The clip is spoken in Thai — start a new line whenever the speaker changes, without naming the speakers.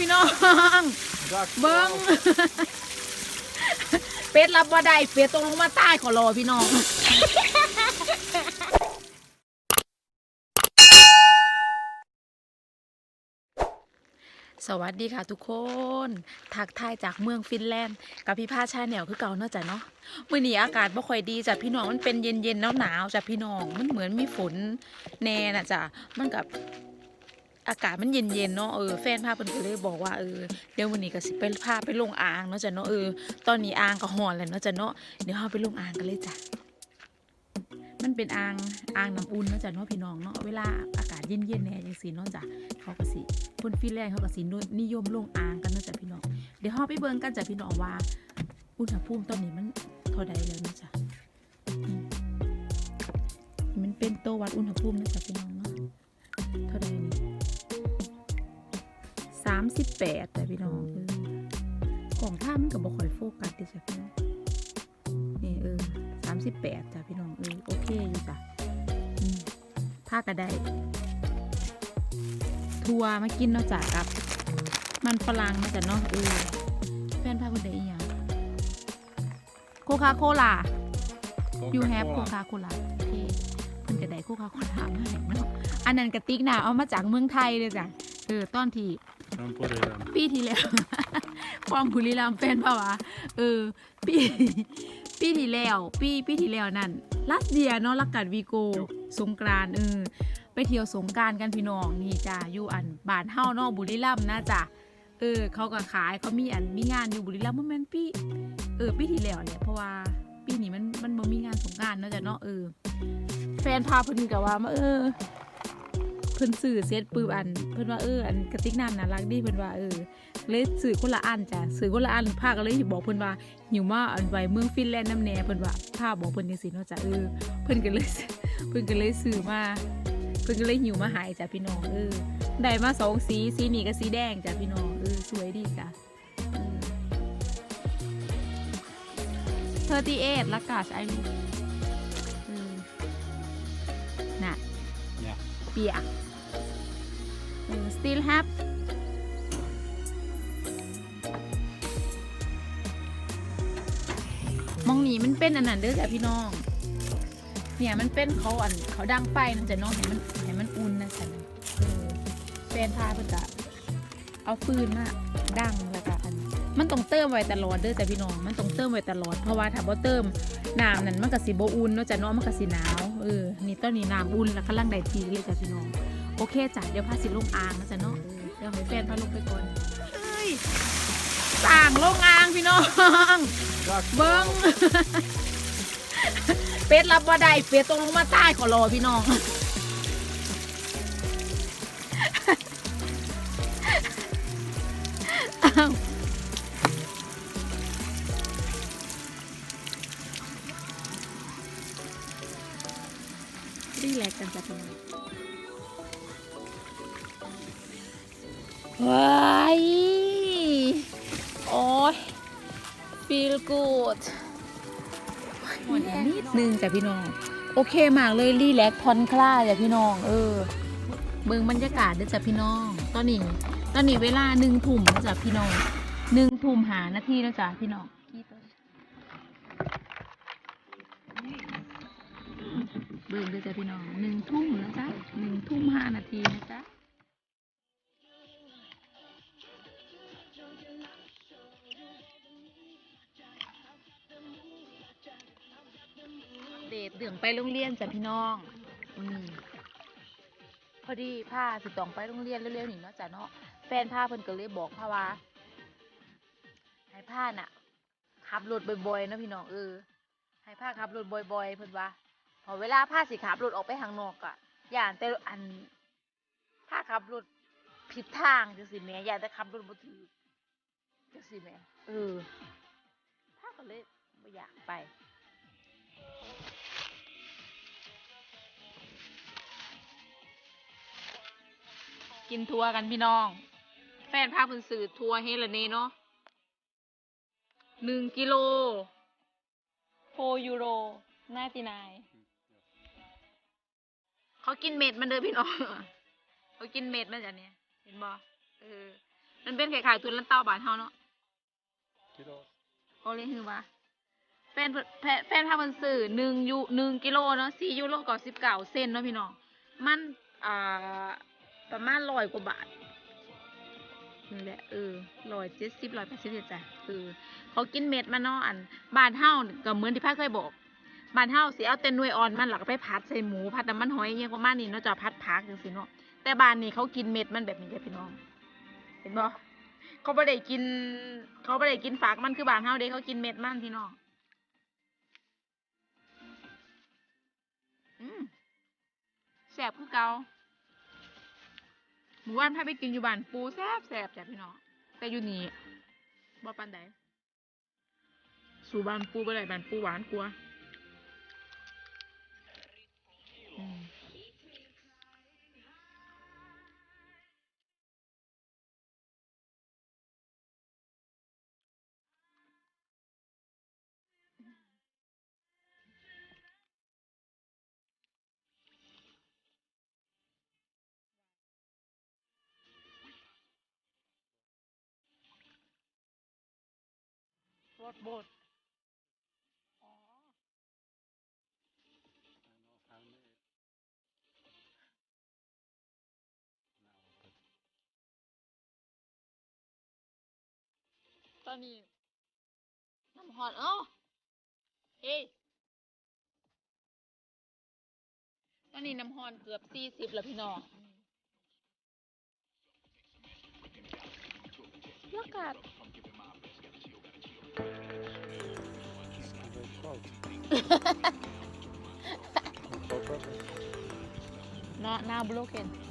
พี่น้อง เบิ้งเป็ดรับว่าได้เป็ดตกลงมาใต้ขอรอพี่น้องสวัสดีค่ะทุกคนทักทายจากเมืองฟินแลนด์ กับพี่พาชาแนวคือเก่าเนาะจ้ะเนาะมื่อนี้อากาศบ่ค่อยดีจ้ะพี่น้องมันเป็นเย็นเย็นหนาวหนาวจ้ะพี่น้องมันเหมือนมีฝนแน่น่ะจ้ะมันกับ อากาศมันเย็นเย็นๆเนาะเออแฟนพาเพิ่นก็เลยบอกว่าเออเดี๋ยววันนี้ก็สิไปพาไปลงอ่างเนาะจ้ะเนาะเออตอนนี้อ่างก็ฮ้อนแล้วเนาะจ้ะเนาะเดี๋ยวเราไปลงอ่างกันเลยจ้ะมันเป็นอ่างอ่างน้ำอุ่นเนาะจ้ะเนาะพี่น้องเนาะเวลาอากาศเย็นๆแน่จังซี่เนาะจ้ะเขาก็สิคนฟินแลนด์เขาก็สินิยมลงอ่างกันเนาะจ้ะพี่น้องเดี๋ยวเราไปเบิ่งกันจ้ะพี่น้องว่า อุณหภูมิตอนนี้มันเท่าใดแล้วเนาะจ้ะมันเป็นตัววัดอุณหภูมินะจ้ะพี่น้อง สามสิบแปดแต่พี่น้องเออกล่องท่ามันกับบอคอยโฟกัสดิจ้ะพี่น้องนี่เออสามสิบแปดจ้ะพี่น้องเออโอเคอยู่จ้ะอืมผ้ากระไดทัวร์มากินเนาะจ้ะกับ มันฝรั่งเนาะจ้ะเนาะเออแฟนพาคนใดอีหยังโคคาโคลา you have โคคาโคลาโอเคเพิ่นกระไดโคคาโคลามาให้เนาะอันนั้นกระติกน่ะเอามาจากเมืองไทยเลยจ้ะเออตอนที่
Non può ridere.
ปีที่แล้ว ความบุรีรัมย์เป็นปะวะเออ ปีปีที่แล้ว ปีปีที่แล้วนั่นลัสเดียเนาะลักกัดวีโกสงกรานต์เออไปเที่ยวสงกรารกันพี่น้องนี่จ้าอยู่อันบ้านเฮาเนาะบุรีรัมย์นะจ้ะเออ เขาก็ขายเขามีอันมีงานอยู่บุรีรัมย์บ่แม่นปีเออปีที่แล้วเนี่ยเพราะว่าปีนี้มันมันบ่มีงานสงกรารเนาะจ้ะเนาะเออแฟนพาเพิ่นก็ว่ามาเออเพิ่นสื่อเสร็จปืบอัน เพิ่นว่าเอออันกระติกน้ำน่ารักดีเพิ่นว่าเออเลยสื่อคนละอันจ้ะสื่อคนละอันภาคก็เลยบอกเพิ่นว่าหิวมาอันไว้เมืองฟินแลนด์น้ำแหน่เพิ่นว่าภาพบอกเพิ่นจังซี่เนาะจ้ะเออเพิ่นก็เลยเพิ่นก็เลยสื่อมาเพิ่นก็เลยหิวมาใหายจ้ะพี่น้องเออได้มาสองสีสีนี้กับสีแดงจ้ะพี่น้องเออสวยดีจ้ะเธอตีเอทละกาสไอรูน่ะ
Yeah.
เปียก still have มองนี่มันเป็นอันนั้นเด้อจ้ะพี่น้อง เนี่ยมันเป็นเขาอันเขาดังไฟนะจ๊ะน้องให้มันให้มันอุ่นนะจ๊ะเออแฟนพาเพื่อจะเอาฟืนมาดังแล้วก็อัน มันต้องเติมไว้ตลอดเด้อจ้ะพี่น้อง มันต้องเติมไว้ตลอด เพราะว่าถ้าบ่เติมน้ำนั่นมันก็สิบ่อุ่นเนาะจ้ะน้องมันก็สิหนาว เออ นี่ตอนนี้น้ำอุ่นแล้วกำลังได้ทีเลยจ้ะพี่น้อง โอเคจ้ะเดี๋ยวพาสิลงอ่างนะจ๊ะเนาะเออเดี๋ยวให้แฟนพาลงไปก่อนเฮ้ยสั่งลงอ่างพี่น้อง เบิ้งเป็ดรับว่าได้เป็ดตกลงมาใต้ขอรอพี่น้องอ้าวรีแลกซ์กันจ้ะพี่น้อง ว้ายโอ้ย feel good นิดนึงจ้ะพี่น้อง โอเคมากเลยรีแลกซ์ผ่อนคลายจ้ะพี่น้อง เออ เบิ่งบรรยากาศเด้อจ้ะพี่น้อง ตอนนี้ ตอนนี้เวลาหนึ่งทุ่มแล้วจ้ะพี่น้องหนึ่งทุ่มหานาทีแล้วจ้ะพี่น้องเบิ่งเด้อจ้ะพี่น้องหนึ่งทุ่มแล้วจ้ะหนึ่งทุ่มห้านาทีนะจ๊ะ เดืองไปโรงเรียนจ้ะพี่น้อง อืมพอดีพาสิตองไปโรงเรียนเร็วๆนี่เนาะจ้ะเนาะแฟนพาเพิ่นก็เลยบอกพาว่าให้พาน่ะขับรถบ่อยๆเนาะพี่น้องเออให้พาขับรถบ่อย ๆ เพิ่นว่าพอเวลาพาสิขับรถออกไปข้างนอกอะย่านแต่อันพาขับรถผิดทางจังซี่แม่ย่านแต่ขับรถบ่ถูกจังซี่แม่เออพาก็เลยบ่อยากไป กินทัวร์กันพี่น้อง แฟนพาเพิ่นสื่อทัวร์เฮลเน่เนาะหนึ่งกิโลโฟยูโรน่าตีนายเขากินเม็ดมันเด้อพี่น้องเขากินเม็ดมันจ้ะเนี่ยเห็นบ่เออมันเป็นคล้ายๆตุนลันเต้าบานเฮาเนาะ
Kilo.
โอเลยคือว่าแฟนเพิ่นแฟนแฟนพาเพิ่นซื้อหนึ่งยูหนึ่งกิโลเนาะสี่ยูโรกับสิบเก้าเซนเนาะพี่น้องมันอ่า ประมาณร้อยกว่าบาทนี่แหละเออร้อยเจ็ดสิบร้อยแปดสิบเจ้ะเออเขากินเม็ดมันเนาะอันบ้านเฮานี่ก็เหมือนที่พ่อเคยบอกบ้านเฮาสิเอาแต่หน่วยอ่อนมันหลักไปพัดใส่หมูพัดน้ำมันหอยอหยังประมาณนี้เนาะจะพัดผักจังซี่เนาะแต่บ้านนี้เขากินเม็ดมันแบบนี้จ้ะพี่น้อง เห็นบ่เขาไม่ได้กิน เขาไม่ได้กินฝากมันคือบ้านเฮาเด้เขากินเม็ดมันพี่น้องอืมแสบคือเกา หมู่บ้านพาไปกินอยู่บ้านปูแซบแสบจ้ะพี่น้องแต่อยู่นี่บ่ปันใดสู่บ้านปูบ่ได้บ้านปูหวานกว่า รถโบดอ๋อ
I know handmade. Now, but
ตอนนี้น้ำหอนเอ้าเฮ้ยตอนนี้น้ำหอนเกือบสี่สิบแล้วพี่น้องอากา not now blocking.